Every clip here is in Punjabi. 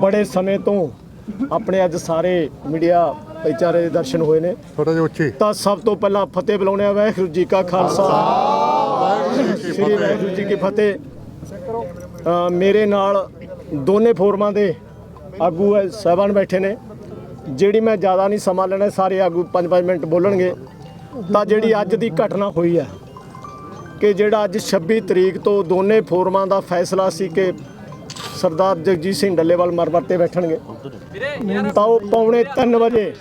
ਬੜੇ ਸਮੇਂ ਤੋਂ ਆਪਣੇ ਅੱਜ ਸਾਰੇ ਮੀਡੀਆ ਭਾਈਚਾਰੇ ਦੇ ਦਰਸ਼ਨ ਹੋਏ ਨੇ। ਥੋੜਾ ਜਿਹਾ ਉੱਚੀ। ਤਾਂ ਸਭ ਤੋਂ ਪਹਿਲਾਂ ਫਤਿਹ ਬੁਲਾਉਂਦੇ ਆ ਵਾਹਿਗੁਰੂ ਜੀ ਕਾ ਖਾਲਸਾ। ਸ੍ਰੀ ਵਾਹਿਗੁਰੂ ਜੀ ਕੀ ਫਤਿਹ। ਮੇਰੇ ਨਾਲ ਦੋਨੇ ਫੋਰਮਾਂ ਦੇ ਆਗੂ ਸਾਹਿਬਾਨ ਬੈਠੇ ਨੇ। ਜਿਹੜੀ ਮੈਂ ਜ਼ਿਆਦਾ ਨਹੀਂ ਸਮਾਂ ਲੈਣਾ ਸਾਰੇ ਆਗੂ 5-5 ਮਿੰਟ ਬੋਲਣਗੇ। ਤਾਂ ਜਿਹੜੀ ਅੱਜ ਦੀ ਘਟਨਾ ਹੋਈ ਹੈ ਕਿ ਜਿਹੜਾ ਅੱਜ 26 ਤਰੀਕ ਤੋਂ ਦੋਨੇ ਫੋਰਮਾਂ ਦਾ ਫੈਸਲਾ ਸੀ ਕਿ ਸਰਦਾਰ ਜਗਜੀਤ ਸਿੰਘ ਡੱਲੇਵਾਲ ਮਰਮਰ ਤੇ ਬੈਠਣਗੇ। ਤਾਂ ਉਹ ਪੌਣੇ 3 ਵਜੇ,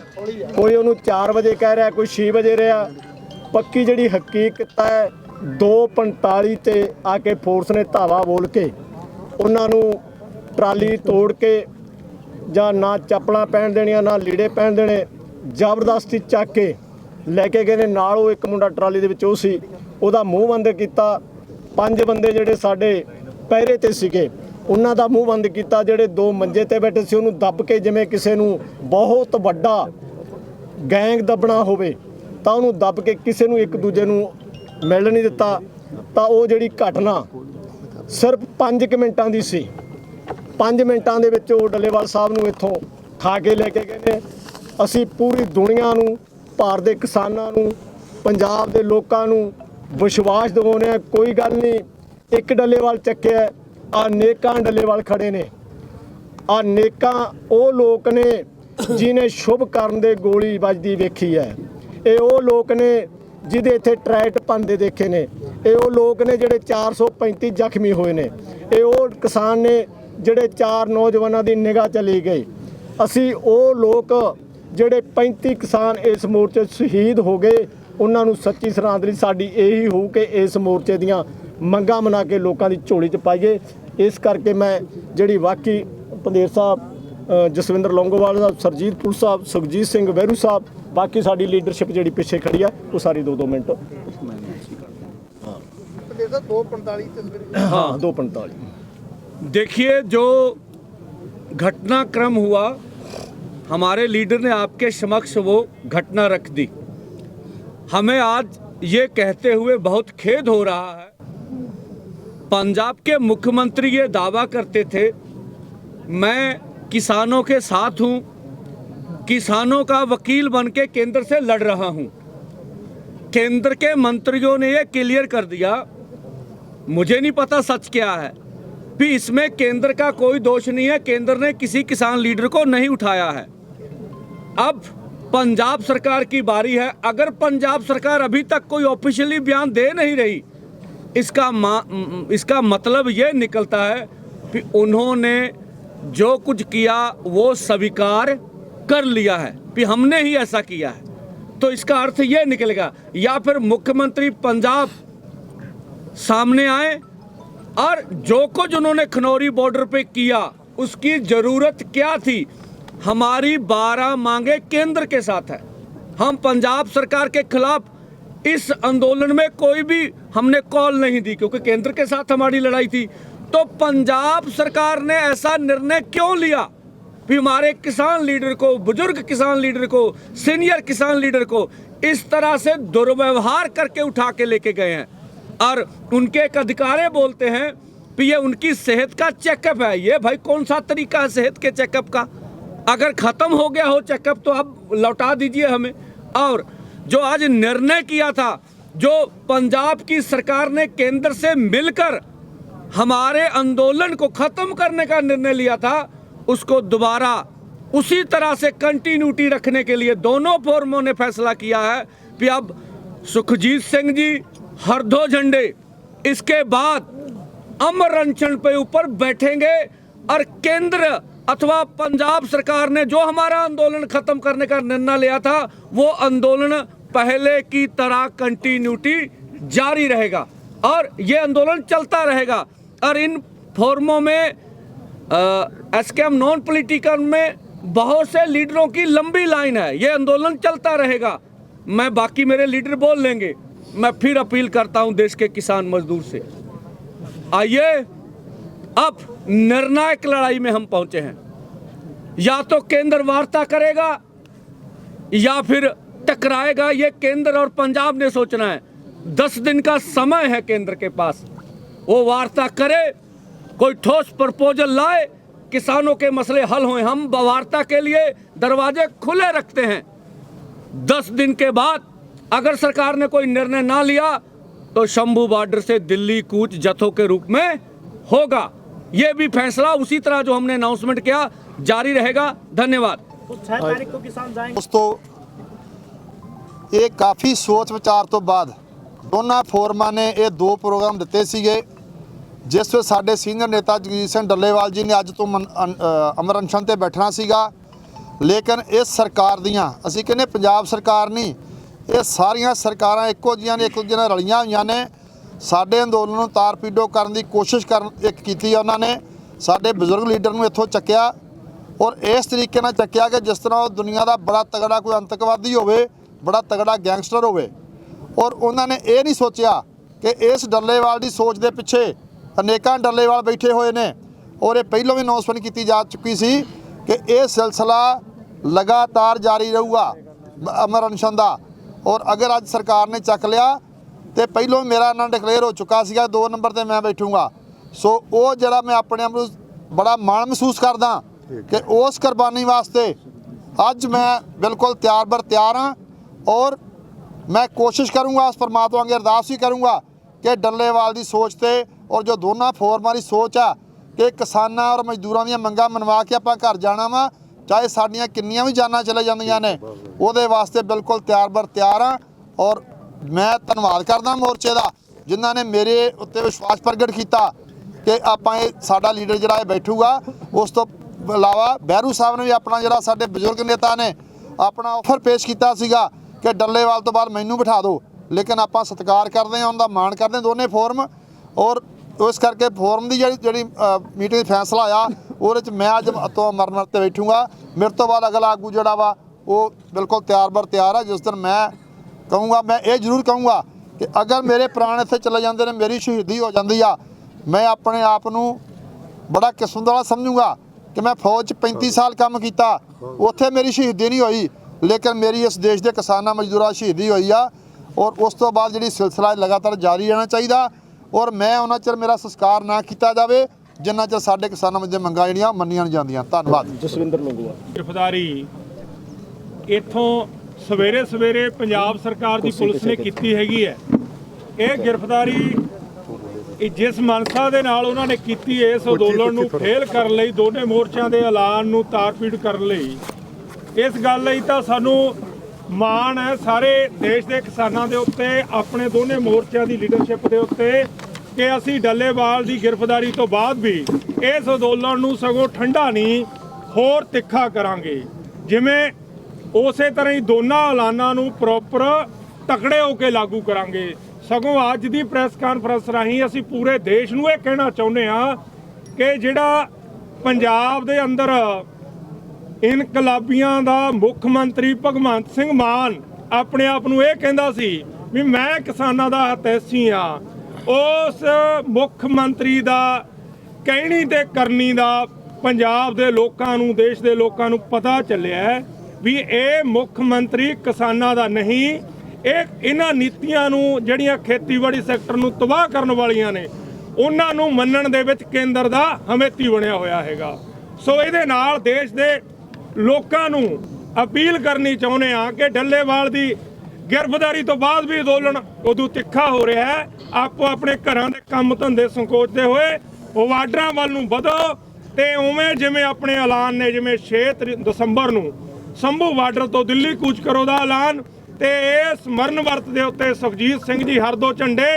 ਕੋਈ ਉਹਨੂੰ 4 ਵਜੇ ਕਹਿ ਰਿਹਾ, ਕੋਈ 6 ਵਜੇ ਰਿਹਾ। ਪੱਕੀ ਜਿਹੜੀ ਹਕੀਕਤ ਹੈ 2:45 ਤੇ ਆ ਕੇ ਫੋਰਸ ਨੇ ਧਾਵਾ ਬੋਲ ਕੇ ਉਹਨਾਂ ਨੂੰ ਟਰਾਲੀ ਤੋੜ ਕੇ ਜਾਂ ਨਾ ਚੱਪਲਾਂ ਪਹਿਨ ਦੇਣੀਆਂ, ਨਾ ਲੀੜੇ ਪਹਿਨ ਦੇਣੇ, ਜ਼ਬਰਦਸਤੀ ਚੱਕ ਕੇ ਲੈ ਕੇ ਗਏ ਨੇ। ਨਾਲ ਉਹ ਇੱਕ ਮੁੰਡਾ ਟਰਾਲੀ ਦੇ ਵਿੱਚ, ਉਹ ਸੀ। ਉਹਦਾ ਮੂੰਹ ਬੰਦ ਕੀਤਾ। ਪੰਜ ਬੰਦੇ ਜਿਹੜੇ ਸਾਡੇ ਪਹਿਰੇ ਤੇ ਸੀਗੇ ਉਹਨਾਂ ਦਾ ਮੂੰਹ ਬੰਦ ਕੀਤਾ, ਜਿਹੜੇ ਦੋ ਮੰਜੇ ਤੇ ਬੈਠੇ ਸੀ, ਉਹਨੂੰ ਦੱਬ ਕੇ ਜਿਵੇਂ ਕਿਸੇ ਨੂੰ ਬਹੁਤ ਵੱਡਾ ਗੈਂਗ ਦੱਬਣਾ ਹੋਵੇ, ਤਾਂ ਉਹਨੂੰ ਦੱਬ ਕੇ ਕਿਸੇ ਨੂੰ ਇੱਕ ਦੂਜੇ ਨੂੰ ਮਿਲ ਨਹੀਂ ਦਿੱਤਾ। ਤਾਂ ਉਹ ਜਿਹੜੀ ਘਟਨਾ ਸਿਰਫ 5 ਮਿੰਟਾਂ ਦੀ ਸੀ। 5 ਮਿੰਟਾਂ ਦੇ ਵਿੱਚ ਉਹ ਡੱਲੇਵਾਲ ਸਾਹਿਬ ਨੂੰ ਇੱਥੋਂ ਖਾ ਕੇ ਲੈ ਕੇ ਗਏ ਨੇ। ਅਸੀਂ ਪੂਰੀ ਦੁਨੀਆ ਨੂੰ, ਭਾਰਤ ਦੇ ਕਿਸਾਨਾਂ ਨੂੰ, ਪੰਜਾਬ ਦੇ ਲੋਕਾਂ ਨੂੰ ਵਿਸ਼ਵਾਸ ਦਿਵਾਉਂਦੇ ਆ ਕੋਈ ਗੱਲ ਨਹੀਂ, ਇੱਕ ਡੱਲੇਵਾਲ ਚੱਕਿਆ ਅਨੇਕਾਂ ਡੱਲੇਵਾਲ ਖੜੇ ਨੇ। ਆ ਨੇਕਾਂ ਉਹ ਲੋਕ ਨੇ ਜਿਨੇ ਸ਼ੁਭ ਕਰਨ ਦੇ ਗੋਲੀ ਵੱਜਦੀ ਵੇਖੀ ਹੈ। ਇਹ ਉਹ ਲੋਕ ਨੇ ਜਿਹਦੇ ਇੱਥੇ ਟਰੈਟ ਪੰਦੇ ਦੇਖੇ ਨੇ। ਇਹ ਉਹ ਲੋਕ ਨੇ ਜਿਹੜੇ 435 ਜ਼ਖਮੀ ਹੋਏ ਨੇ। ਇਹ ਉਹ ਕਿਸਾਨ ਨੇ ਜਿਹੜੇ ਚਾਰ ਨੌਜਵਾਨਾਂ ਦੀ ਨਿਗਾਹ ਚਲੀ ਗਈ ਅਸੀਂ ਉਹ ਲੋਕ ਜਿਹੜੇ 35 ਕਿਸਾਨ ਇਸ ਮੋਰਚੇ 'ਚ ਸ਼ਹੀਦ ਹੋ ਗਏ, ਉਹਨਾਂ ਨੂੰ ਸੱਚੀ ਸ਼ਰਧਾਂਜਲੀ ਸਾਡੀ ਇਹੀ ਹੋਊ ਕਿ ਇਸ ਮੋਰਚੇ ਦੀਆਂ ਮੰਗਾਂ ਮਨਾ ਕੇ ਲੋਕਾਂ ਦੀ ਝੋਲੀ 'ਚ ਪਾਈਏ। ਇਸ ਕਰਕੇ ਮੈਂ ਜਿਹੜੀ ਵਾਕਈ ਪੰਦੇਰ ਸਾਹਿਬ ਅ, ਜਸਵਿੰਦਰ ਲੌਂਗੋਵਾਲ ਸਾਹਿਬ ਸਰਜੀਤ ਪੁਰ ਸਾਹਿਬ ਸੁਖਜੀਤ ਸਿੰਘ ਵਹਿਰੂ ਸਾਹਿਬ ਬਾਕੀ ਸਾਡੀ ਲੀਡਰਸ਼ਿਪ ਜਿਹੜੀ ਪਿੱਛੇ ਖੜੀ ਆ ਉਹ ਸਾਰੀ 2-2 ਮਿੰਟ ਹਾਂ 2:45 देखिए जो घटनाक्रम हुआ हमारे लीडर ने आपके समक्ष वो घटना रख दी हमें आज ये कहते हुए बहुत खेद हो रहा है पंजाब के मुख्यमंत्री ये दावा करते थे, मैं किसानों के साथ हूँ, किसानों का वकील बन के केंद्र से लड़ रहा हूँ। केंद्र के मंत्रियों ने ये क्लियर कर दिया, मुझे नहीं पता सच क्या है। भी इसमें केंद्र का कोई दोष नहीं है, केंद्र ने किसी किसान लीडर को नहीं उठाया है। अब पंजाब सरकार की बारी है। अगर पंजाब सरकार अभी तक कोई ऑफिशियली बयान दे नहीं रही इसका मा, इसका मतलब ये निकलता है कि उन्होंने जो कुछ किया वो स्वीकार कर लिया है कि हमने ही ऐसा किया है। तो इसका अर्थ ये निकलेगा या फिर मुख्यमंत्री पंजाब सामने आए और जो कुछ उन्होंने खनौरी बॉर्डर पे किया उसकी ज़रूरत क्या थी? हमारी बारह मांगे केंद्र के साथ है। हम पंजाब सरकार के खिलाफ इस आंदोलन में कोई भी हमने कॉल नहीं दी, क्योंकि केंद्र के साथ हमारी लड़ाई थी। तो पंजाब सरकार ने ऐसा निर्णय क्यों लिया? भी हमारे किसान लीडर को, बुज़ुर्ग किसान लीडर को, सीनियर किसान लीडर को इस तरह से दुर्व्यवहार करके उठा के लेके गए हैं। और उनके एक अधिकारी बोलते हैं कि ये उनकी सेहत का चेकअप है। ये भाई कौन सा तरीका है सेहत के चेकअप का? अगर खत्म हो गया हो चेकअप तो अब लौटा दीजिए हमें। और जो आज निर्णय किया था जो पंजाब की सरकार ने केंद्र से मिलकर हमारे आंदोलन को खत्म करने का निर्णय लिया था, उसको दोबारा उसी तरह से कंटिन्यूटी रखने के लिए दोनों फोरमों ने फैसला किया है कि अब सुखजीत सिंह जी, हरदो झंडे, इसके बाद अमर पे ऊपर बैठेंगे और केंद्र अथवा पंजाब सरकार ने जो हमारा आंदोलन खत्म करने का निर्णय लिया था, वो आंदोलन पहले की तरह कंटिन्यूटी जारी रहेगा और ये आंदोलन चलता रहेगा। और इन फोरमों में एस के एम नॉन पॉलिटिकल में बहुत से लीडरों की लंबी लाइन है। ये आंदोलन चलता रहेगा। मैं बाकी मेरे लीडर बोल लेंगे। मैं फिर अपील करता हूँ देश के किसान मजदूर से। आइए, अब निर्णायक लड़ाई में हम पहुँचे हैं। या तो केंद्र वार्ता करेगा, या फिर टकराएगा ये केंद्र और पंजाब ने सोचना है। दस दिन का समय है केंद्र के पास। वो वार्ता करे कोई ठोस प्रपोजल लाए किसानों के मसले हल हों हम वार्ता के लिए दरवाजे खुले रखते हैं। दस दिन के बाद अगर सरकार ने कोई निर्णय ना लिया तो शंभू बॉर्डर से दिल्ली कूच जथों के रूप में होगा। ये भी फैसला उसी तरह जो हमने अनाउंसमेंट किया जारी रहेगा। धन्यवाद। तो को किसान दोस्तों ਇਹ ਕਾਫੀ ਸੋਚ ਵਿਚਾਰ ਤੋਂ ਬਾਅਦ ਦੋਨਾਂ ਫੋਰਮਾਂ ਨੇ ਇਹ ਦੋ ਪ੍ਰੋਗਰਾਮ ਦਿੱਤੇ ਸੀਗੇ ਜਿਸ ਵਿੱਚ ਸਾਡੇ ਸੀਨੀਅਰ ਨੇਤਾ ਜਗਜੀਤ ਸਿੰਘ ਡੱਲੇਵਾਲ ਜੀ ਨੇ ਅੱਜ ਤੋਂ ਮਨ- ਅਨ- ਅ, ਅਮਰ ਅਨਸ਼ਨ ਤੇ ਬੈਠਣਾ ਸੀਗਾ। ਲੇਕਿਨ ਇਸ ਸਰਕਾਰ ਦੀਆਂ ਅਸੀਂ ਕਹਿੰਦੇ ਪੰਜਾਬ ਸਰਕਾਰ ਨਹੀਂ ਇਹ ਸਾਰੀਆਂ ਸਰਕਾਰਾਂ ਇੱਕੋ ਜਿਹੀਆਂ ਨੇ ਇੱਕੋ ਦੂਜੇ ਨਾਲ ਰਲੀਆਂ ਹੋਈਆਂ ਨੇ। ਸਾਡੇ ਅੰਦੋਲਨ ਨੂੰ ਤਾਰ ਪੀਡੋ ਕਰਨ ਦੀ ਕੋਸ਼ਿਸ਼ ਕਰਨ ਇੱਕ ਕੀਤੀ ਆ ਉਹਨਾਂ ਨੇ ਸਾਡੇ ਬਜ਼ੁਰਗ ਲੀਡਰ ਨੂੰ ਇੱਥੋਂ ਚੱਕਿਆ। ਔਰ ਇਸ ਤਰੀਕੇ ਨਾਲ ਚੱਕਿਆ ਕਿ ਜਿਸ ਤਰ੍ਹਾਂ ਉਹ ਦੁਨੀਆ ਦਾ ਬੜਾ ਤਗੜਾ ਕੋਈ ਅੰਤਕਵਾਦੀ ਹੋਵੇ ਬੜਾ ਤਗੜਾ ਗੈਂਗਸਟਰ ਹੋਵੇ। ਔਰ ਉਹਨਾਂ ਨੇ ਇਹ ਨਹੀਂ ਸੋਚਿਆ ਕਿ ਇਸ ਡੱਲੇਵਾਲ ਦੀ ਸੋਚ ਦੇ ਪਿੱਛੇ ਅਨੇਕਾਂ ਡੱਲੇਵਾਲ ਬੈਠੇ ਹੋਏ ਨੇ। ਔਰ ਇਹ ਪਹਿਲਾਂ ਵੀ ਅਨਾਉਂਸਮੈਂਟ ਕੀਤੀ ਜਾ ਚੁੱਕੀ ਸੀ ਕਿ ਇਹ ਸਿਲਸਿਲਾ ਲਗਾਤਾਰ ਜਾਰੀ ਰਹੂਗਾ ਅਮਰ ਅਨਸ਼ਨ ਦਾ। ਔਰ ਅਗਰ ਅੱਜ ਸਰਕਾਰ ਨੇ ਚੱਕ ਲਿਆ ਤੇ ਪਹਿਲੋਂ ਮੇਰਾ ਨਾਂ ਡਿਕਲੇਅਰ ਹੋ ਚੁੱਕਾ ਸੀਗਾ 2 ਨੰਬਰ ਤੇ ਮੈਂ ਬੈਠੂੰਗਾ। ਸੋ ਉਹ ਜਿਹੜਾ ਮੈਂ ਆਪਣੇ ਆਪ ਨੂੰ ਬੜਾ ਮਾਣ ਮਹਿਸੂਸ ਕਰਦਾ ਕਿ ਉਸ ਕੁਰਬਾਨੀ ਵਾਸਤੇ ਅੱਜ ਮੈਂ ਬਿਲਕੁਲ ਤਿਆਰ ਬਰ ਤਿਆਰ ਹਾਂ। ਔਰ ਮੈਂ ਕੋਸ਼ਿਸ਼ ਕਰੂੰਗਾ ਉਸ ਪਰਮਾਤਮਾ ਅੱਗੇ ਅਰਦਾਸ ਵੀ ਕਰੂੰਗਾ ਕਿ ਡੱਲੇਵਾਲ ਦੀ ਸੋਚ ਤੇ ਔਰ ਜੋ ਦੋਨਾਂ ਫੋਰਮਾਂ ਦੀ ਸੋਚ ਆ, ਕਿ ਕਿਸਾਨਾਂ ਔਰ ਮਜ਼ਦੂਰਾਂ ਦੀਆਂ ਮੰਗਾਂ ਮਨਵਾ ਕੇ ਆਪਾਂ ਘਰ ਜਾਣਾ ਵਾ, ਚਾਹੇ ਸਾਡੀਆਂ ਕਿੰਨੀਆਂ ਵੀ ਜਾਨਾਂ ਚਲੇ ਜਾਂਦੀਆਂ ਨੇ, ਉਹਦੇ ਵਾਸਤੇ ਬਿਲਕੁਲ ਤਿਆਰ ਬਰ ਤਿਆਰ ਹਾਂ ਔਰ ਮੈਂ ਧੰਨਵਾਦ ਕਰਦਾ ਮੋਰਚੇ ਦਾ, ਜਿਨ੍ਹਾਂ ਨੇ ਮੇਰੇ ਉੱਤੇ ਵਿਸ਼ਵਾਸ ਪ੍ਰਗਟ ਕੀਤਾ ਕਿ ਆਪਾਂ ਇਹ ਸਾਡਾ ਲੀਡਰ ਜਿਹੜਾ ਇਹ ਬੈਠੂਗਾ, ਉਸ ਤੋਂ ਇਲਾਵਾ ਬਹਿਰੂ ਸਾਹਿਬ ਨੇ ਵੀ ਆਪਣਾ ਜਿਹੜਾ ਸਾਡੇ ਬਜ਼ੁਰਗ ਨੇਤਾ ਨੇ, ਆਪਣਾ ਆਫਰ ਪੇਸ਼ ਕੀਤਾ ਸੀਗਾ। ਕਿ ਡੱਲੇਵਾਲ ਤੋਂ ਬਾਅਦ ਮੈਨੂੰ ਬਿਠਾ ਦਿਓ। ਲੇਕਿਨ ਆਪਾਂ ਸਤਿਕਾਰ ਕਰਦੇ ਹਾਂ, ਉਹਦਾ ਮਾਣ ਕਰਦੇ ਹਾਂ, ਦੋਨੇ ਫੋਰਮ। ਔਰ ਉਸ ਕਰਕੇ ਫੋਰਮ ਦੀ ਜਿਹੜੀ ਜਿਹੜੀ ਮੀਟਿੰਗ ਫੈਸਲਾ ਆਇਆ, ਉਹਦੇ ਚ ਮੈਂ ਅੱਜ ਤੋਂ ਮਰਨ ਤੇ ਬੈਠੂੰਗਾ। ਮੇਰੇ ਤੋਂ ਬਾਅਦ ਅਗਲਾ ਆਗੂ ਜਿਹੜਾ ਵਾ, ਉਹ ਬਿਲਕੁਲ ਤਿਆਰ ਬਰ ਤਿਆਰ ਆ, ਜਿਸ ਦਿਨ ਮੈਂ ਕਹੂੰਗਾ, ਮੈਂ ਇਹ ਜ਼ਰੂਰ ਕਹੂੰਗਾ ਕਿ ਅਗਰ ਮੇਰੇ ਪ੍ਰਾਣ ਇੱਥੇ ਚਲੇ ਜਾਂਦੇ ਨੇ, ਮੇਰੀ ਸ਼ਹੀਦੀ ਹੋ ਜਾਂਦੀ ਆ, ਮੈਂ ਆਪਣੇ ਆਪ ਨੂੰ ਬੜਾ ਕਿਸਮਤ ਵਾਲਾ ਸਮਝੂੰਗਾ ਕਿ ਮੈਂ ਫੌਜ 'ਚ 35 ਸਾਲ ਕੰਮ ਕੀਤਾ, ਉੱਥੇ ਮੇਰੀ ਸ਼ਹੀਦੀ ਨਹੀਂ ਹੋਈ। ਲੇਕਿਨ ਮੇਰੀ ਇਸ ਦੇਸ਼ ਦੇ ਕਿਸਾਨਾਂ ਮਜ਼ਦੂਰਾਂ ਸ਼ਹੀਦੀ ਹੋਈ ਆ ਔਰ ਉਸ ਤੋਂ ਬਾਅਦ ਜਿਹੜੀ ਸਿਲਸਿਲਾ ਲਗਾਤਾਰ ਜਾਰੀ ਰਹਿਣਾ ਚਾਹੀਦਾ ਔਰ ਮੈਂ ਉਹਨਾਂ ਚਿਰ ਮੇਰਾ ਸੰਸਕਾਰ ਨਾ ਕੀਤਾ ਜਾਵੇ ਜਿੰਨਾ ਚਿਰ ਸਾਡੇ ਕਿਸਾਨਾਂ ਵਿੱਚ ਮੰਗਾਂ ਜਿਹੜੀਆਂ ਮੰਨੀਆਂ ਨਹੀਂ ਜਾਂਦੀਆਂ। ਧੰਨਵਾਦ। ਜਸਵਿੰਦਰ ਲੰਗੂਆ। ਗ੍ਰਿਫਤਾਰੀ। ਇੱਥੋਂ ਸਵੇਰੇ ਸਵੇਰੇ ਪੰਜਾਬ ਸਰਕਾਰ ਦੀ ਪੁਲਿਸ ਨੇ ਕੀਤੀ ਹੈਗੀ ਹੈ। ਇਹ ਗ੍ਰਿਫਤਾਰੀ ਇਹ ਜਿਸ ਮਨਸਾ ਦੇ ਨਾਲ ਉਹਨਾਂ ਨੇ ਕੀਤੀ ਇਸ ਅੰਦੋਲਨ ਨੂੰ ਫੇਲ ਕਰਨ ਲਈ ਦੋਨੇ ਮੋਰਚਿਆਂ ਦੇ ਐਲਾਨ ਨੂੰ ਤਾਰਪੀੜ ਕਰਨ ਲਈ ਇਸ ਗੱਲ ਲਈ ਤਾਂ ਸਾਨੂੰ ਮਾਣ ਹੈ, ਸਾਰੇ ਦੇਸ਼ ਦੇ ਕਿਸਾਨਾਂ ਦੇ ਉੱਤੇ, ਆਪਣੇ ਦੋਨੇ ਮੋਰਚਿਆਂ ਦੀ ਲੀਡਰਸ਼ਿਪ ਦੇ ਉੱਤੇ, ਕਿ ਅਸੀਂ ਡੱਲੇਵਾਲ ਦੀ ਗ੍ਰਿਫਤਾਰੀ ਤੋਂ ਬਾਅਦ ਵੀ ਇਸ ਅੰਦੋਲਨ ਨੂੰ ਸਗੋਂ ਠੰਡਾ ਨਹੀਂ, ਹੋਰ ਤਿੱਖਾ ਕਰਾਂਗੇ। ਜਿਵੇਂ ਉਸੇ ਤਰ੍ਹਾਂ ਹੀ ਦੋਨਾਂ ਐਲਾਨਾਂ ਨੂੰ ਪ੍ਰੋਪਰ ਤਕੜੇ ਹੋ ਕੇ ਲਾਗੂ ਕਰਾਂਗੇ। ਸਗੋਂ ਅੱਜ ਦੀ ਪ੍ਰੈਸ ਕਾਨਫਰੰਸ ਰਾਹੀਂ ਅਸੀਂ ਪੂਰੇ ਦੇਸ਼ ਨੂੰ ਇਹ ਕਹਿਣਾ ਚਾਹੁੰਦੇ ਹਾਂ ਕਿ ਜਿਹੜਾ ਪੰਜਾਬ ਦੇ ਅੰਦਰ ਇਨਕਲਾਬੀਆਂ ਦਾ ਮੁੱਖ ਮੰਤਰੀ ਭਗਵੰਤ ਸਿੰਘ ਮਾਨ ਆਪਣੇ ਆਪ ਨੂੰ ਇਹ ਕਹਿੰਦਾ ਸੀ ਵੀ ਮੈਂ ਕਿਸਾਨਾਂ ਦਾ ਹਤੈਸੀ ਆ। ਉਸ ਮੁੱਖ ਮੰਤਰੀ ਦਾ ਕਹਿਣੀ ਤੇ ਕਰਨੀ ਦਾ ਪੰਜਾਬ ਦੇ ਲੋਕਾਂ ਨੂੰ, ਦੇਸ਼ ਦੇ ਲੋਕਾਂ ਨੂੰ ਪਤਾ ਚੱਲਿਆ ਵੀ ਇਹ ਮੁੱਖ ਮੰਤਰੀ ਕਿਸਾਨਾਂ ਦਾ ਨਹੀਂ। ਇਹ ਇਹਨਾਂ ਨੀਤੀਆਂ ਨੂੰ, ਜਿਹੜੀਆਂ ਖੇਤੀਬਾੜੀ ਸੈਕਟਰ ਨੂੰ ਤਬਾਹ ਕਰਨ ਵਾਲੀਆਂ ਨੇ, ਉਹਨਾਂ ਨੂੰ ਮੰਨਣ ਦੇ ਵਿੱਚ ਕੇਂਦਰ ਦਾ ਹਮੇਤੀ ਬਣਿਆ ਹੋਇਆ ਹੈਗਾ। ਸੋ ਇਹਦੇ ਨਾਲ ਦੇਸ਼ ਦੇ ਲੋਕਾਂ ਨੂੰ ਅਪੀਲ ਕਰਨੀ ਚਾਹੁੰਦੇ ਆ ਕਿ ਡੱਲੇਵਾਲ ਦੀ ਗ੍ਰਿਫਤਾਰੀ ਤੋਂ ਬਾਅਦ ਵੀ ਅੰਦੋਲਨ ਉਦੋਂ ਤਿੱਖਾ ਹੋ ਰਿਹਾ ਹੈ। ਆਪੋ ਆਪਣੇ ਘਰਾਂ ਦੇ ਕੰਮ ਧੰਦੇ ਸੰਕੋਚਦੇ ਹੋਏ ਵਾਰਡਰਾਂ ਵੱਲ ਨੂੰ ਵਧੋ ਤੇ ਉਵੇਂ ਜਿਵੇਂ ਆਪਣੇ ਐਲਾਨ ਨੇ, ਜਿਵੇਂ 6 ਤਰੀ- ਦਸੰਬਰ ਨੂੰ ਸੰਭੂ ਬਾਰਡਰ ਤੋਂ ਦਿੱਲੀ ਕੂਚ ਕਰੋ ਦਾ ਐਲਾਨ ਤੇ ਇਸ ਮਰਨ ਵਰਤ ਦੇ ਉੱਤੇ ਸੁਖਜੀਤ ਸਿੰਘ ਜੀ ਹਰਦੋ ਝੰਡੇ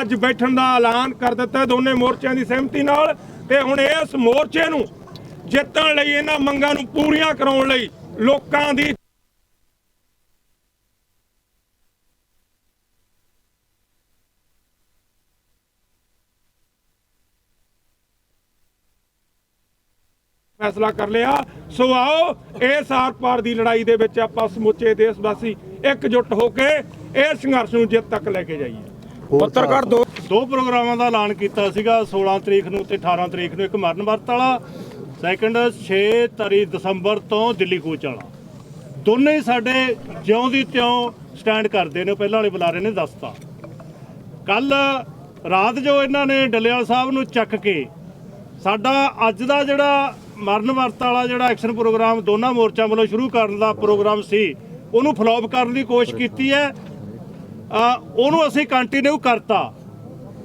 ਅੱਜ ਬੈਠਣ ਦਾ ਐਲਾਨ ਕਰ ਦਿੱਤਾ। ਦੋਨੇ ਮੋਰਚਿਆਂ ਦੀ ਸਹਿਮਤੀ ਨਾਲ ਤੇ ਹੁਣ ਇਸ ਮੋਰਚੇ ਨੂੰ ਜਿੱਤਣ ਲਈ ਇਹਨਾਂ ਮੰਗਾਂ ਨੂੰ ਪੂਰੀਆਂ ਕਰਾਉਣ ਲਈ ਲੋਕਾਂ ਦੀ ਫੈਸਲਾ ਕਰ ਲਿਆ। ਸੋ ਆਓ ਇਸ ਆਰ-ਪਾਰ ਦੀ ਲੜਾਈ ਦੇ ਵਿੱਚ ਆਪਾਂ ਸਮੁੱਚੇ ਦੇਸ਼ ਵਾਸੀ ਇੱਕ ਇਕਜੁੱਟ ਹੋ ਕੇ ਇਹ ਸੰਘਰਸ਼ ਨੂੰ ਜਿੱਤ ਤੱਕ ਲੈ ਕੇ ਜਾਈਏ। ਪੱਤਰਕਾਰ ਦੋ ਦੋ ਪ੍ਰੋਗਰਾਮਾਂ ਦਾ ਐਲਾਨ ਕੀਤਾ ਸੀਗਾ 16 ਤਰੀਕ ਨੂੰ ਤੇ 18 ਤਰੀਕ ਨੂੰ ਇੱਕ ਮਰਨ ਵਰਤ ਵਾਲਾ ਸੈਕੰਡ 6 ਤਰੀਕ ਦਸੰਬਰ ਤੋਂ ਦਿੱਲੀ ਕੂਚ ਵਾਲਾ। ਦੋਨੇ ਹੀ ਸਾਡੇ ਜਿਉਂ ਦੀ ਤਿਉਂ ਸਟੈਂਡ ਕਰਦੇ ਨੇ ਪਹਿਲਾਂ ਵਾਲੇ ਬੁਲਾਰੇ ਨੇ ਦੱਸਤਾ। ਕੱਲ ਰਾਤ ਜੋ ਇਹਨਾਂ ਨੇ ਡੱਲੇਵਾਲ ਸਾਹਿਬ ਨੂੰ ਚੱਕ ਕੇ, ਸਾਡਾ ਅੱਜ ਦਾ ਜਿਹੜਾ ਮਰਨ ਵਰਤ ਵਾਲਾ ਜਿਹੜਾ ਐਕਸ਼ਨ ਪ੍ਰੋਗਰਾਮ ਦੋਨਾਂ ਮੋਰਚਿਆਂ ਵੱਲੋਂ ਸ਼ੁਰੂ ਕਰਨ ਦਾ ਪ੍ਰੋਗਰਾਮ ਸੀ, ਉਹਨੂੰ ਫਲੋਪ ਕਰਨ ਦੀ ਕੋਸ਼ਿਸ਼ ਕੀਤੀ ਹੈ। ਉਹਨੂੰ ਅਸੀਂ ਕੰਟੀਨਿਊ ਕਰਤਾ।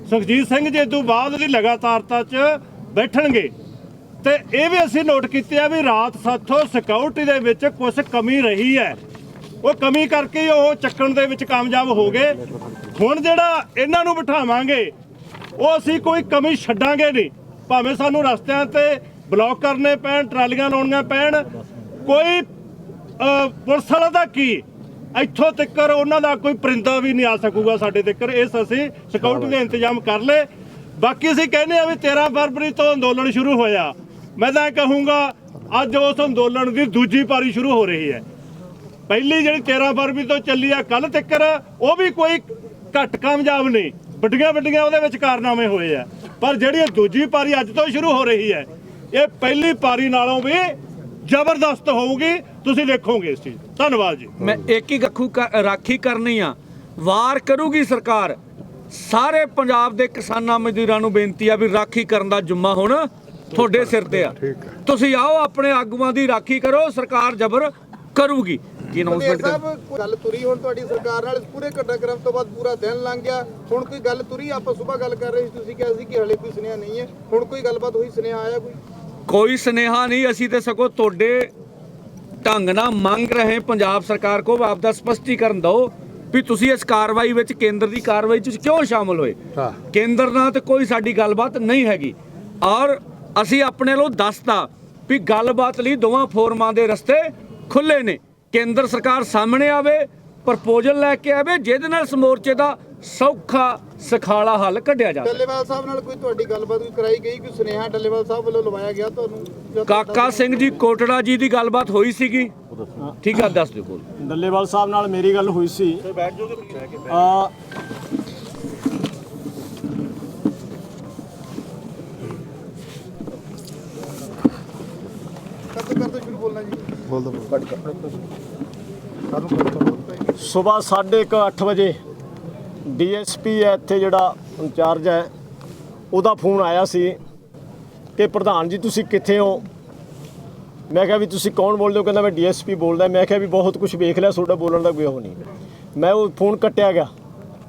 ਸੁਖਜੀਤ ਸਿੰਘ ਜੇ ਤੋਂ ਬਾਅਦ ਦੀ ਲਗਾਤਾਰਤਾ 'ਚ ਬੈਠਣਗੇ। ਤੇ ਇਹ ਵੀ ਅਸੀਂ ਨੋਟ ਕੀਤੀ ਆ ਵੀ ਰਾਤ ਸਾਥੋਂ ਸਿਕਿਉਰਿਟੀ ਦੇ ਵਿੱਚ ਕੁਝ ਕਮੀ ਰਹੀ ਹੈ। ਉਹ ਕਮੀ ਕਰਕੇ ਉਹ ਚੱਕਣ ਦੇ ਵਿੱਚ ਕਾਮਯਾਬ ਹੋ ਗਏ। ਹੁਣ ਜਿਹੜਾ ਇਹਨਾਂ ਨੂੰ ਬਿਠਾਵਾਂਗੇ ਉਹ ਅਸੀਂ ਕੋਈ ਕਮੀ ਛੱਡਾਂਗੇ ਨਹੀਂ। ਭਾਵੇਂ ਸਾਨੂੰ ਰਸਤਿਆਂ ਤੇ ਬਲੌਕ ਕਰਨੇ ਪੈਣ ਟਰਾਲੀਆਂ ਲਾਉਣੀਆਂ ਪੈਣ ਕੋਈ ਪੁਲਿਸ ਵਾਲਾ ਦਾ ਕੀ? ਇੱਥੋਂ ਤੱਕ ਉਹਨਾਂ ਦਾ ਕੋਈ ਪਰਿੰਦਾ ਵੀ ਨਹੀਂ ਆ ਸਕੂਗਾ ਸਾਡੇ ਤੱਕ। ਇਸ ਅਸੀਂ ਸਿਕਿਉਰਿਟੀ ਦੇ ਇੰਤਜ਼ਾਮ ਕਰ ਲਏ। ਬਾਕੀ ਅਸੀਂ ਕਹਿੰਦੇ ਆ ਵੀ 13 ਫਰਵਰੀ ਤੋਂ ਅੰਦੋਲਨ ਸ਼ੁਰੂ ਹੋਇਆ। ਮੈਂ ਤਾਂ ਇਹ ਕਹੂੰਗਾ, ਅੱਜ ਉਸ ਅੰਦੋਲਨ ਦੀ ਦੂਜੀ ਪਾਰੀ ਸ਼ੁਰੂ ਹੋ ਰਹੀ ਹੈ। ਪਹਿਲੀ ਜਿਹੜੀ 13 ਫਰਵਰੀ ਤੋਂ ਚੱਲੀ ਆ ਕੱਲ ਤੱਕ ਉਹ ਵੀ ਕੋਈ ਘੱਟ ਕਾਮਯਾਬ ਨਹੀਂ। ਵੱਡੀਆਂ ਵੱਡੀਆਂ ਉਹਦੇ ਵਿੱਚ ਕਾਰਨਾਮੇ ਹੋਏ ਆ। ਪਰ ਜਿਹੜੀ ਦੂਜੀ ਪਾਰੀ ਅੱਜ ਤੋਂ ਸ਼ੁਰੂ ਹੋ ਰਹੀ ਹੈ, ਇਹ ਪਹਿਲੀ ਪਾਰੀ ਨਾਲੋਂ ਵੀ ਜ਼ਬਰਦਸਤ ਹੋਊਗੀ। ਤੁਸੀਂ ਦੇਖੋਗੇ ਇਸ ਚੀਜ਼। ਧੰਨਵਾਦ ਜੀ। ਮੈਂ ਇੱਕ ਹੀ ਗੱਖੂ ਰਾਖੀ ਕਰਨੀ ਆ। ਵਾਰ ਕਰੂਗੀ ਸਰਕਾਰ। ਸਾਰੇ ਪੰਜਾਬ ਦੇ ਕਿਸਾਨਾਂ ਮਜ਼ਦੂਰਾਂ ਨੂੰ ਬੇਨਤੀ ਆ ਵੀ ਰਾਖੀ ਕਰਨ ਦਾ ਜੁੰਮਾ ਹੁਣ। ਤੁਹਾਡੇ ਸਿਰ ਤੇ ਆ। ਤੁਸੀਂ ਆਓ ਆਪਣੇ ਆਗੂਆਂ ਦੀ ਰਾਖੀ ਕਰੋ ਸਰਕਾਰ ਜ਼ਬਰ ਕਰੂਗੀ। ਕੀ ਅਨਾਉਂਸਮੈਂਟ ਸਾਹਿਬ ਕੋਈ ਗੱਲ ਤੁਰੀ ਹੁਣ ਤੁਹਾਡੀ ਸਰਕਾਰ ਨਾਲ ਪੂਰੇ ਘਟਨਾਕ੍ਰਮ ਤੋਂ ਬਾਅਦ ਪੂਰਾ ਦਿਨ ਲੰਘ ਗਿਆ। ਹੁਣ ਕੋਈ ਗੱਲ ਤੁਰੀ ਆਪਾਂ ਸਵੇਰ ਗੱਲ ਕਰ ਰਹੇ ਸੀ ਤੁਸੀਂ ਕਿਹਾ ਸੀ ਕਿ ਹਲੇ ਕੋਈ ਸੁਨੇਹਾ ਨਹੀਂ ਹੈ। ਹੁਣ ਕੋਈ ਗੱਲਬਾਤ ਹੋਈ ਸੁਨੇਹਾ ਆਇਆ ਕੋਈ? ਕੋਈ ਸਨੇਹਾ ਨਹੀਂ ਅਸੀਂ ਤੇ ਸਗੋਂ ਤੁਹਾਡੇ ਢੰਗ ਨਾਲ ਮੰਗ ਰਹੇ ਪੰਜਾਬ ਸਰਕਾਰ ਕੋ ਆਪ ਦਾ ਸਪਸ਼ਟੀਕਰਨ ਦਿਓ ਵੀ ਤੁਸੀਂ ਇਸ ਕਾਰਵਾਈ ਵਿੱਚ ਕੇਂਦਰ ਦੀ ਕਾਰਵਾਈ 'ਚ ਕਿਉਂ ਸ਼ਾਮਲ ਹੋਏ? ਕੇਂਦਰ ਨਾਲ ਤੇ ਕੋਈ ਸਾਡੀ ਗੱਲਬਾਤ ਨਹੀਂ ਹੈਗੀ। ਔਰ ਅਸੀਂ ਆਪਣੇ ਵੱਲੋਂ ਦੱਸਤਾ ਵੀ ਗੱਲਬਾਤ ਲਈ ਦੋਵਾਂ ਫੋਰਮਾਂ ਦੇ ਰਸਤੇ ਖੁੱਲੇ ਨੇ। ਕੇਂਦਰ ਸਰਕਾਰ ਸਾਹਮਣੇ ਆਵੇ ਪ੍ਰਪੋਜ਼ਲ ਲੈ ਕੇ ਆਵੇ ਜਿਹਦੇ ਨਾਲ ਇਸ ਮੋਰਚੇ ਦਾ ਸੌਖਾ ਸਖਾਲਾ ਹੱਲ ਕੱਢਿਆ ਜਾਵੇ। ਡੱਲੇਵਾਲ ਸਾਹਿਬ ਨਾਲ ਕੋਈ ਤੁਹਾਡੀ ਗੱਲਬਾਤ ਕੋਈ ਕਰਾਈ ਗਈ ਕੋਈ ਸੁਨੇਹਾ ਡੱਲੇਵਾਲ ਸਾਹਿਬ ਵੱਲੋਂ ਲਵਾਇਆ ਗਿਆ ਤੁਹਾਨੂੰ? ਕਾਕਾ ਸਿੰਘ ਜੀ ਕੋਟੜਾ ਜੀ ਦੀ ਗੱਲਬਾਤ ਹੋਈ ਸੀਗੀ। ਠੀਕ ਆ ਦੱਸ ਦਿਓ ਕੋਲ। ਡੱਲੇਵਾਲ ਸਾਹਿਬ ਨਾਲ ਮੇਰੀ ਗੱਲ ਹੋਈ ਸੀ। ਆ ਬੋਲਣਾ ਜੀ ਸਵੇਰ 8:30 ਵਜੇ ਡੀਐਸਪੀ ਹੈ ਇੱਥੇ ਜਿਹੜਾ ਇੰਚਾਰਜ ਹੈ ਉਹਦਾ ਫੋਨ ਆਇਆ ਸੀ ਕਿ ਪ੍ਰਧਾਨ ਜੀ ਤੁਸੀਂ ਕਿੱਥੇ ਹੋ? ਮੈਂ ਕਿਹਾ ਵੀ ਤੁਸੀਂ ਕੌਣ ਬੋਲਦੇ ਹੋ? ਕਹਿੰਦਾ ਮੈਂ ਡੀਐਸਪੀ ਬੋਲਦਾ। ਮੈਂ ਕਿਹਾ ਵੀ ਬਹੁਤ ਕੁਝ ਵੇਖ ਲਿਆ ਤੁਹਾਡਾ ਬੋਲਣ ਦਾ ਕੋਈ ਉਹ ਨਹੀਂ। ਮੈਂ ਉਹ ਫੋਨ ਕੱਟਿਆ ਗਿਆ।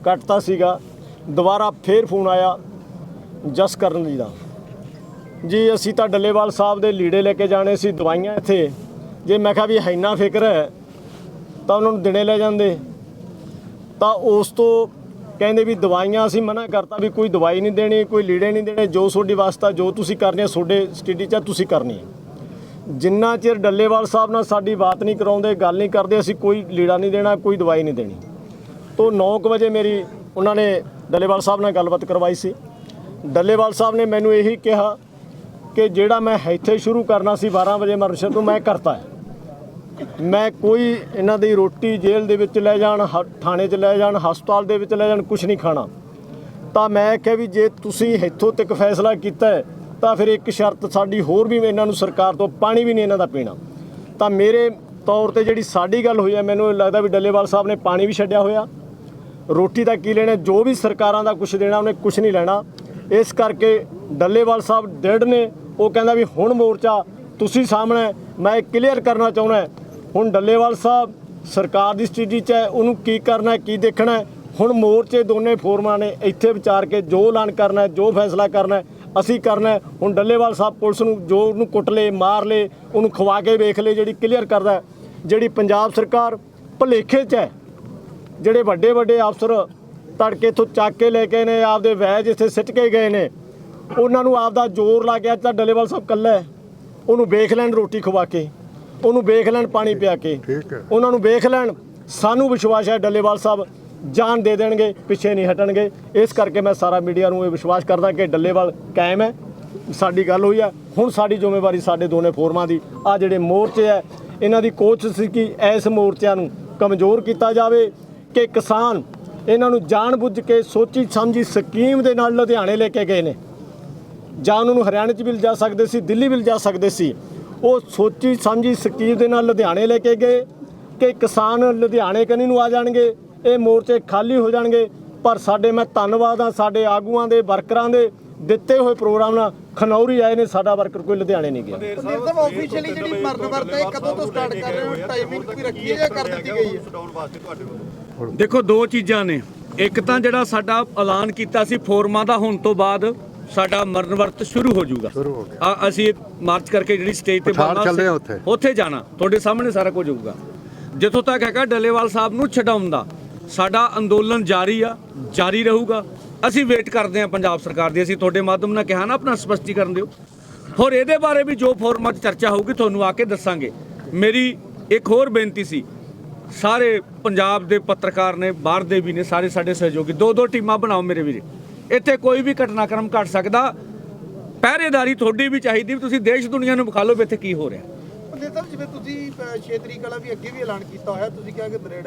ਕੱਟਤਾ ਸੀਗਾ। ਦੁਬਾਰਾ ਫੇਰ ਫੋਨ ਆਇਆ ਜਸ ਕਰਨ ਜੀ ਦਾ। ਜੀ ਅਸੀਂ ਤਾਂ ਡੱਲੇਵਾਲ ਸਾਹਿਬ ਦੇ ਲੀੜੇ ਲੈ ਕੇ ਜਾਣੇ ਸੀ ਦਵਾਈਆਂ ਇੱਥੇ। ਜੇ ਮੈਂ ਕਿਹਾ ਵੀ ਹੈਨਾ ਫਿਕਰ ਹੈ ਤਾਂ ਉਹਨਾਂ ਨੂੰ ਦਿਨੇ ਲੈ ਜਾਂਦੇ। ਤਾਂ ਉਸ ਤੋਂ ਕਹਿੰਦੇ ਵੀ ਦਵਾਈਆਂ ਅਸੀਂ ਮਨਾ ਕਰਤਾ ਵੀ ਕੋਈ ਦਵਾਈ ਨਹੀਂ ਦੇਣੀ ਕੋਈ ਲੀੜੇ ਨਹੀਂ ਦੇਣੇ ਜੋ ਤੁਹਾਡੀ ਵਾਸਤਾ ਜੋ ਤੁਸੀਂ ਕਰਨੀ ਹੈ ਤੁਹਾਡੇ ਸਟੱਡੀ 'ਚ ਹੈ, ਤੁਸੀਂ ਕਰਨੀ ਹੈ। ਜਿੰਨਾ ਚਿਰ ਡੱਲੇਵਾਲ ਸਾਹਿਬ ਨਾਲ ਸਾਡੀ ਬਾਤ ਨਹੀਂ ਕਰਾਉਂਦੇ ਗੱਲ ਨਹੀਂ ਕਰਦੇ ਅਸੀਂ ਕੋਈ ਲੀੜਾ ਨਹੀਂ ਦੇਣਾ ਕੋਈ ਦਵਾਈ ਨਹੀਂ ਦੇਣੀ। ਤੋਂ 9:00 ਵਜੇ ਮੇਰੀ ਉਹਨਾਂ ਨੇ ਡੱਲੇਵਾਲ ਸਾਹਿਬ ਨਾਲ ਗੱਲਬਾਤ ਕਰਵਾਈ ਸੀ। ਡੱਲੇਵਾਲ ਸਾਹਿਬ ਨੇ ਮੈਨੂੰ ਇਹੀ ਕਿਹਾ ਕਿ ਜਿਹੜਾ ਮੈਂ ਇੱਥੇ ਸ਼ੁਰੂ ਕਰਨਾ ਸੀ 12 ਵਜੇ ਮਰਸ਼ਦ ਨੂੰ ਮੈਂ ਕਰਤਾ ਹੈ। ਮੈਂ ਕੋਈ ਇਹਨਾਂ ਦੀ ਰੋਟੀ ਜੇਲ੍ਹ ਦੇ ਵਿੱਚ ਲੈ ਜਾਣ ਹ- ਥਾਣੇ 'ਚ ਲੈ ਜਾਣ ਹਸਪਤਾਲ ਦੇ ਵਿੱਚ ਲੈ ਜਾਣ ਕੁਝ ਨਹੀਂ ਖਾਣਾ। ਤਾਂ ਮੈਂ ਕਿਹਾ ਵੀ ਜੇ ਤੁਸੀਂ ਇੱਥੋਂ ਤੱਕ ਫੈਸਲਾ ਕੀਤਾ ਤਾਂ ਫਿਰ ਇੱਕ ਸ਼ਰਤ ਸਾਡੀ ਹੋਰ ਵੀ ਇਹਨਾਂ ਨੂੰ ਸਰਕਾਰ ਤੋਂ ਪਾਣੀ ਵੀ ਨਹੀਂ ਇਹਨਾਂ ਦਾ ਪੀਣਾ। ਤਾਂ ਮੇਰੇ ਤੌਰ ਤੇ ਜਿਹੜੀ ਸਾਡੀ ਗੱਲ ਹੋਈ ਹੈ ਮੈਨੂੰ ਇਹ ਲੱਗਦਾ ਵੀ ਡੱਲੇਵਾਲ ਸਾਹਿਬ ਨੇ ਪਾਣੀ ਵੀ ਛੱਡਿਆ ਹੋਇਆ। ਰੋਟੀ ਦਾ ਕੀ ਲੈਣਾ ਜੋ ਵੀ ਸਰਕਾਰਾਂ ਦਾ ਕੁਝ ਦੇਣਾ ਉਹਨੇ ਕੁਝ ਨਹੀਂ ਲੈਣਾ। ਇਸ ਕਰਕੇ ਡੱਲੇਵਾਲ ਸਾਹਿਬ ਡੈਡ ਨੇ ਉਹ ਕਹਿੰਦਾ ਵੀ ਹੁਣ ਮੋਰਚਾ ਤੁਸੀਂ ਸਾਹਮਣੇ ਹੈ, ਮੈਂ ਕਲੀਅਰ ਕਰਨਾ ਚਾਹੁੰਦਾ ਹੁਣ ਡੱਲੇਵਾਲ ਸਾਹਿਬ ਸਰਕਾਰ ਦੀ ਸਥਿਤੀ 'ਚ ਹੈ, ਉਹਨੂੰ ਕੀ ਕਰਨਾ ਕੀ ਦੇਖਣਾ ਹੁਣ ਮੋਰਚੇ ਦੋਨੇ ਫੋਰਮਾਂ ਨੇ ਇੱਥੇ ਵਿਚਾਰ ਕੇ ਜੋ ਐਲਾਨ ਕਰਨਾ ਜੋ ਫੈਸਲਾ ਕਰਨਾ ਅਸੀਂ ਕਰਨਾ ਹੁਣ ਡੱਲੇਵਾਲ ਸਾਹਿਬ ਪੁਲਿਸ ਨੂੰ ਜੋ ਉਹਨੂੰ ਕੁੱਟ ਲੇ ਮਾਰ ਲੇ ਉਹਨੂੰ ਖਵਾ ਕੇ ਵੇਖ ਲੇ ਜਿਹੜੀ ਕਲੀਅਰ ਕਰਦਾ ਜਿਹੜੀ ਪੰਜਾਬ ਸਰਕਾਰ ਭਲੇਖੇ 'ਚ ਹੈ, ਜਿਹੜੇ ਵੱਡੇ ਵੱਡੇ ਅਫਸਰ ਤੜਕੇ ਤੋਂ ਚੱਕ ਕੇ ਲੈ ਕੇ ਨੇ, ਆਪਦੇ ਵੈਜ ਇੱਥੇ ਸਿੱਟ ਕੇ ਗਏ ਨੇ, ਉਹਨਾਂ ਨੂੰ ਆਪਦਾ ਜ਼ੋਰ ਲਾ ਗਿਆ ਤਾਂ ਡੱਲੇਵਾਲ ਸਾਹਿਬ ਕੱਲਾ ਉਹਨੂੰ ਵੇਖ ਲੈਣ ਰੋਟੀ ਖਵਾ ਕੇ। ਉਹਨੂੰ ਵੇਖ ਲੈਣ ਪਾਣੀ ਪਿਆ ਕੇ। ਉਹਨਾਂ ਨੂੰ ਵੇਖ ਲੈਣ ਸਾਨੂੰ ਵਿਸ਼ਵਾਸ ਹੈ ਡੱਲੇਵਾਲ ਸਾਹਿਬ ਜਾਨ ਦੇ ਦੇਣਗੇ ਪਿੱਛੇ ਨਹੀਂ ਹਟਣਗੇ। ਇਸ ਕਰਕੇ ਮੈਂ ਸਾਰਾ ਮੀਡੀਆ ਨੂੰ ਇਹ ਵਿਸ਼ਵਾਸ ਕਰਦਾ ਕਿ ਡੱਲੇਵਾਲ ਕਾਇਮ ਹੈ। ਸਾਡੀ ਗੱਲ ਹੋਈ ਹੈ ਹੁਣ ਸਾਡੀ ਜ਼ਿੰਮੇਵਾਰੀ ਸਾਡੇ ਦੋਨੇ ਫੋਰਮਾਂ ਦੀ। ਆ ਜਿਹੜੇ ਮੋਰਚੇ ਹੈ ਇਹਨਾਂ ਦੀ ਕੋਸ਼ਿਸ਼ ਸੀ ਕਿ ਇਸ ਮੋਰਚਿਆਂ ਨੂੰ ਕਮਜ਼ੋਰ ਕੀਤਾ ਜਾਵੇ ਕਿ ਕਿਸਾਨ ਇਹਨਾਂ ਨੂੰ ਜਾਣਬੁੱਝ ਕੇ ਸੋਚੀ ਸਮਝੀ ਸਕੀਮ ਦੇ ਨਾਲ ਲੁਧਿਆਣੇ ਲੈ ਕੇ ਗਏ ਨੇ। ਜਾਂ ਉਹਨਾਂ ਨੂੰ ਹਰਿਆਣੇ 'ਚ ਵੀ ਲਿਜਾ ਸਕਦੇ ਸੀ ਦਿੱਲੀ ਵੀ ਲਿਜਾ ਸਕਦੇ ਸੀ। ਉਹ ਸੋਚੀ ਸਮਝੀ ਸਕੀਮ ਦੇ ਨਾਲ ਲੁਧਿਆਣੇ ਲੈ ਕੇ ਗਏ ਕਿ ਕਿਸਾਨ ਲੁਧਿਆਣੇ ਕਨੀ ਨੂੰ ਆ ਜਾਣਗੇ ਇਹ ਮੋਰਚੇ ਖਾਲੀ ਹੋ ਜਾਣਗੇ ਪਰ ਸਾਡੇ ਮੈਂ ਧੰਨਵਾਦ ਆ ਸਾਡੇ ਆਗੂਆਂ ਦੇ ਵਰਕਰਾਂ ਦੇ ਦਿੱਤੇ ਹੋਏ ਪ੍ਰੋਗਰਾਮ ਨਾਲ ਖਨੌਰੀ ਆਏ ਨੇ ਸਾਡਾ ਵਰਕਰ ਕੋਈ ਲੁਧਿਆਣੇ ਨਹੀਂ ਗਿਆ। ਸੰਦੀਪ ਸਾਹਿਬ ਆਫੀਸ਼ੀਅਲੀ ਜਿਹੜੀ ਮਰਨ ਵਰਤ ਹੈ ਕਦੋਂ ਤੋਂ ਸਟਾਰਟ ਕਰ ਰਹੇ ਹੋ? ਟਾਈਮਿੰਗ ਕੋਈ ਰੱਖੀ ਹੈ ਜਾਂ ਕਰ ਦਿੱਤੀ ਗਈ ਹੈ? ਦੇਖੋ ਦੋ ਚੀਜ਼ਾਂ ਨੇ। ਇੱਕ ਤਾਂ ਜਿਹੜਾ ਸਾਡਾ ਐਲਾਨ ਕੀਤਾ ਸੀ ਫੋਰਮਾਂ ਦਾ ਹੋਣ ਤੋਂ ਬਾਅਦ ਸਾਡਾ ਮਰਨ ਵਰਤ ਸ਼ੁਰੂ ਹੋ ਜਾਊਗਾ। ਸ਼ੁਰੂ ਹੋ ਗਿਆ। ਆ ਅਸੀਂ ਮਾਰਚ ਕਰਕੇ ਜਿਹੜੀ ਸਟੇਜ ਤੇ ਪਠਾਨ ਚੱਲਦੇ ਸੀ, ਆ ਉੱਥੇ। ਉੱਥੇ ਜਾਣਾ। ਤੁਹਾਡੇ ਸਾਹਮਣੇ ਸਾਰਾ ਕੁਝ ਹੋਊਗਾ। ਜਿੱਥੋਂ ਤੱਕ ਹੈਗਾ ਡੱਲੇਵਾਲ ਸਾਹਿਬ ਨੂੰ ਛਡਾਉਣ ਦਾ। ਸਾਡਾ ਅੰਦੋਲਨ ਜਾਰੀ ਆ ਜਾਰੀ ਰਹੂਗਾ। ਅਸੀਂ ਵੇਟ ਕਰਦੇ ਹਾਂ ਪੰਜਾਬ ਸਰਕਾਰ ਦੀ। ਅਸੀਂ ਤੁਹਾਡੇ ਮਾਧਿਅਮ ਨਾਲ ਕਿਹਾ ਨਾ ਆਪਣਾ ਸਪਸ਼ਟੀਕਰਨ ਦਿਓ। ਹੋਰ ਇਹਦੇ ਬਾਰੇ ਵੀ ਜੋ ਫੋਰਮਾਂ 'ਚ ਚਰਚਾ ਹੋਊਗੀ ਤੁਹਾਨੂੰ ਆ ਕੇ ਦੱਸਾਂਗੇ। ਮੇਰੀ ਇੱਕ ਹੋਰ ਬੇਨਤੀ ਸੀ। ਸਾਰੇ ਪੰਜਾਬ ਦੇ ਪੱਤਰਕਾਰ ਨੇ ਬਾਹਰ ਦੇ ਵੀ ਨੇ ਸਾਰੇ ਸਾਡੇ ਸਹਿਯੋਗੀ ਦੋ ਦੋ ਟੀਮਾਂ ਬਣਾਓ ਮੇਰੇ ਵੀਰੇ। ਇੱਥੇ ਕੋਈ ਵੀ ਘਟਨਾਕ੍ਰਮ ਘਟ ਸਕਦਾ। ਪਹਿਰੇਦਾਰੀ ਤੁਹਾਡੀ ਵੀ ਚਾਹੀਦੀ ਵੀ ਤੁਸੀਂ ਦੇਸ਼ ਦੁਨੀਆ ਨੂੰ ਵਿਖਾ ਲਓ ਵੀ ਇੱਥੇ ਕੀ ਹੋ ਰਿਹਾ। ਸੰਦੀਪ ਜਿਵੇਂ ਤੁਸੀਂ 6 ਤਰੀਕ ਵਾਲਾ ਵੀ ਅੱਗੇ ਵੀ ਐਲਾਨ ਕੀਤਾ ਹੋਇਆ, ਤੁਸੀਂ ਕਿਹਾ ਕਿ ਬਰੇਡ